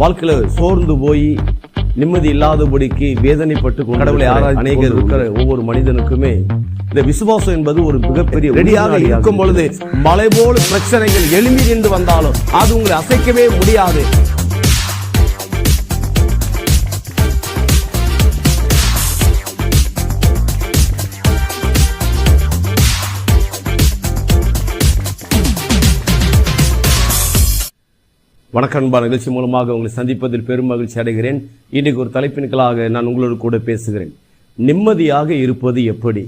வாழ்க்கையில சோர்ந்து போய் நிம்மதி இல்லாதபடிக்கு வேதனைப்பட்டு கடவுளை அநேகர் இருக்கிற ஒவ்வொரு மனிதனுக்குமே இந்த விசுவாசம் என்பது ஒரு மிகப்பெரிய ரெடியாக இருக்கும் பொழுது மலை போல பிரச்சனைகள் எழும்பி நின்று வந்தாலும் அது உங்களை அசைக்கவே முடியாது. வணக்கன்பா நிகழ்ச்சி மூலமாக உங்களை சந்திப்பதில் பெரும் மகிழ்ச்சி அடைகிறேன். இன்றைக்கு ஒரு தலைப்பின்களாக நான் உங்களோடு கூட பேசுகிறேன். நிம்மதியாக இருப்பது எப்படி?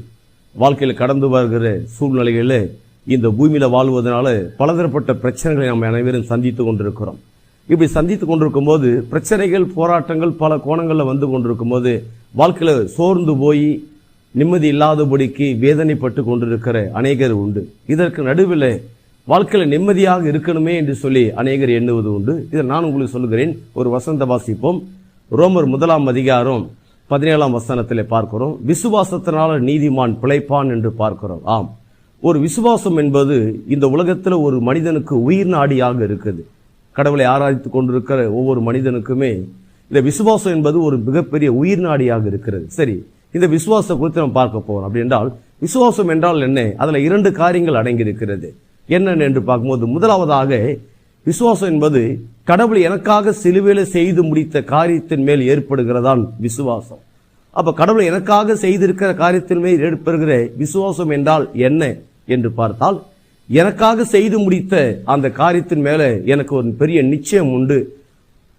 வாழ்க்கையில் கடந்து வருகிற சூழ்நிலைகளில் இந்த பூமியில் வாழ்வதனால பலதரப்பட்ட பிரச்சனைகளை நாம் அனைவரும் சந்தித்து கொண்டிருக்கிறோம். இப்படி சந்தித்து கொண்டிருக்கும் போது பிரச்சனைகள் போராட்டங்கள் பல கோணங்களில் வந்து கொண்டிருக்கும் போது வாழ்க்கையில் சோர்ந்து போய் நிம்மதி இல்லாதபடிக்கு வேதனைப்பட்டு கொண்டிருக்கிற அநேகர் உண்டு. இதற்கு நடுவில் வாழ்க்கையில் நிம்மதியாக இருக்கணுமே என்று சொல்லி அநேகர் எண்ணுவது உண்டு. இதை நான் உங்களுக்கு சொல்லுகிறேன். ஒரு வசந்த வாசிப்போம். ரோமர் முதலாம் அதிகாரம் பதினேழாம் வசனத்தில் பார்க்கிறோம். விசுவாசத்தினால நீதிமான் பிழைப்பான் என்று பார்க்கிறோம். ஆம். ஒரு விசுவாசம் என்பது இந்த உலகத்தில் ஒரு மனிதனுக்கு உயிர் நாடியாக இருக்குது. கடவுளை ஆராய்த்து கொண்டிருக்கிற ஒவ்வொரு மனிதனுக்குமே இந்த விசுவாசம் என்பது ஒரு மிகப்பெரிய உயிர் நாடியாக இருக்கிறது. சரி இந்த விசுவாசம் குறித்து நம்ம பார்க்க போகிறோம் அப்படி என்றால் விசுவாசம் என்றால் என்ன? அதில் இரண்டு காரியங்கள் அடங்கி இருக்கிறது என்னென்ன என்று பார்க்கும்போது முதலாவதாக விசுவாசம் என்பது கடவுள் எனக்காக சிலுவையில் செய்து முடித்த காரியத்தின் மேல் ஏற்படுகிறதான் விசுவாசம். அப்போ கடவுள் எனக்காக செய்திருக்கிற காரியத்தின் மேல் ஏற்படுகிற விசுவாசம் என்றால் என்ன என்று பார்த்தால் எனக்காக செய்து முடித்த அந்த காரியத்தின் மேலே எனக்கு ஒரு பெரிய நிச்சயம் உண்டு.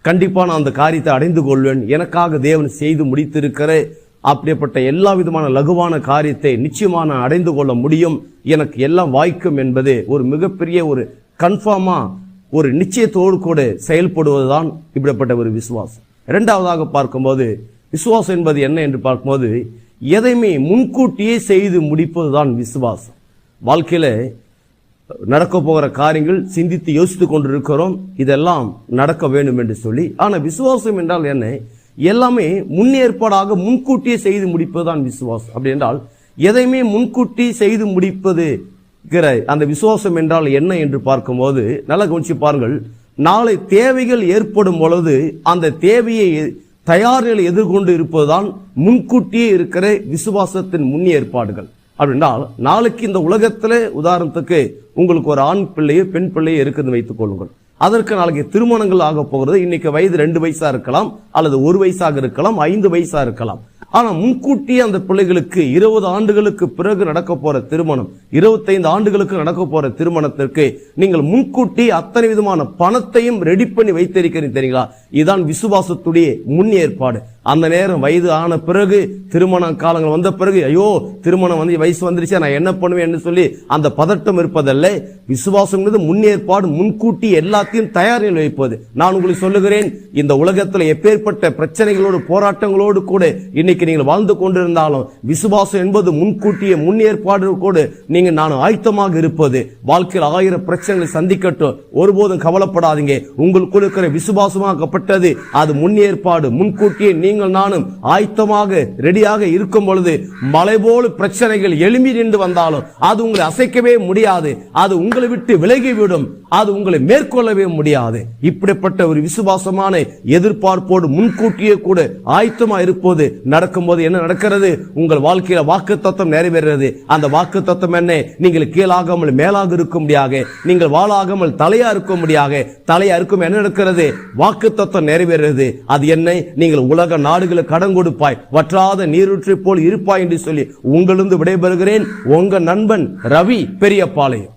கண்டிப்பாக நான் அந்த காரியத்தை அடைந்து கொள்வேன். எனக்காக தேவன் செய்து முடித்திருக்கிற அப்படிப்பட்ட எல்லா விதமான லகுவான காரியத்தை நிச்சயமாக நான் அடைந்து கொள்ள முடியும். எனக்கு எல்லாம் வாய்க்கும் என்பது ஒரு மிகப்பெரிய ஒரு கன்ஃபார்மாக ஒரு நிச்சயத்தோடு கூட செயல்படுவதுதான் இப்படிப்பட்ட ஒரு விசுவாசம். இரண்டாவதாக பார்க்கும்போது விசுவாசம் என்பது என்ன என்று பார்க்கும்போது எதையுமே முன்கூட்டியே செய்து முடிப்பதுதான் விசுவாசம். வாழ்க்கையில் நடக்க போகிற காரியங்கள் சிந்தித்து யோசித்துக் கொண்டிருக்கிறோம் இதெல்லாம் நடக்க வேண்டும் என்று சொல்லி. ஆனால் விசுவாசம் என்றால் என்ன? எல்லாமே முன்னேற்பாடாக முன்கூட்டியே செய்து முடிப்பதுதான் விசுவாசம். அப்படி என்றால் எதையுமே முன்கூட்டி செய்து முடிப்பது அந்த விசுவாசம் என்றால் என்ன என்று பார்க்கும்போது நல்லா கவனிச்சு பாருங்கள் நாளை தேவைகள் ஏற்படும் பொழுது அந்த தேவையை தயார் நிலை எதிர்கொண்டு இருப்பதுதான் முன்கூட்டியே இருக்கிற விசுவாசத்தின் முன் ஏற்பாடுகள் அப்படின்னால் நாளைக்கு இந்த உலகத்தில் உதாரணத்துக்கு உங்களுக்கு ஒரு ஆண் பிள்ளையோ பெண் பிள்ளையோ இருக்குதுன்னு வைத்துக் கொள்ளுங்கள். அதற்கு நாளைக்கு திருமணங்கள் ஆக போகிறது. இன்னைக்கு வயது ரெண்டு வயசா இருக்கலாம் அல்லது ஒரு வயசாக இருக்கலாம் ஐந்து வயசா இருக்கலாம். ஆனா முன்கூட்டியே அந்த பிள்ளைகளுக்கு இருபது ஆண்டுகளுக்கு பிறகு நடக்க போற திருமணம் இருபத்தைந்து ஆண்டுகளுக்கு நடக்க போற திருமணத்திற்கு நீங்கள் முன்கூட்டி அத்தனை விதமான பணத்தையும் ரெடி பண்ணி வைத்திருக்கிறீங்க தெரியுங்களா இதுதான் விசுவாசத்துடைய முன் ஏற்பாடு. அந்த நேரம் வயது ஆன பிறகு திருமண காலங்கள் வந்த பிறகு ஐயோ திருமணம் வந்து வயசு வந்துருச்சா நான் என்ன பண்ணுவேன்னு சொல்லி அந்த பதட்டம் இருப்பதல்ல. விசுவாசங்கிறது முன்னேற்பாடு முன்கூட்டி எல்லாத்தையும் தயார் வைப்பது. நான் உங்களுக்கு சொல்லுகிறேன் இந்த உலகத்தில் எப்பேற்பட்ட பிரச்சனைகளோடு போராட்டங்களோடு கூட இன்னைக்கு நீங்கள் வாழ்ந்து கொண்டிருந்தாலும் விசுவாசம் என்பது முன்கூட்டிய முன்னேற்பாடு கூட நீங்கள் நான் ஆயத்தமாக இருப்பது. வாழ்க்கையில் ஆயிரம் பிரச்சனைகளை சந்திக்கட்டும். ஒருபோதும் கவலைப்படாதீங்க. உங்களுக்குள் இருக்கிற விசுவாசமாக்கப்பட்டது அது முன்னேற்பாடு முன்கூட்டியே நீங்கள் நீங்கள் நானும் ஆயத்தமாக ரெடியாக இருக்கும் பொழுது மலை போல பிரச்சனைகள் எழும்பி நின்று வந்தாலும் அது உங்களை அசைக்கவே முடியாது. அது உங்களை விட்டு விலகிவிடும். அது உங்களை மேற்கொள்ளவே முடியாது. இப்படிப்பட்ட ஒரு விசுவாசமான எதிர்பார்ப்போடு முன்கூட்டியே கூட ஆயத்தமா இருப்போது நடக்கும்போது என்ன நடக்கிறது? உங்கள் வாழ்க்கையில வாக்கு தத்துவம் நிறைவேறுகிறது. அந்த வாக்கு தத்துவம் என்ன? நீங்கள் கீழாகாமல் மேலாக இருக்கும்படியாக நீங்கள் வாழாகாமல் தலையா இருக்கும்படியாக தலையா இருக்கும் என்ன நடக்கிறது? வாக்கு தத்துவம் நிறைவேறுகிறது. அது என்ன? நீங்கள் உலக நாடுகளை கடன் கொடுப்பாய். வற்றாத நீரூற்றை போல் இருப்பாய் என்று சொல்லி உங்களிருந்து விடைபெறுகிறேன். உங்க நண்பன் ரவி பெரியப்பாளையம்.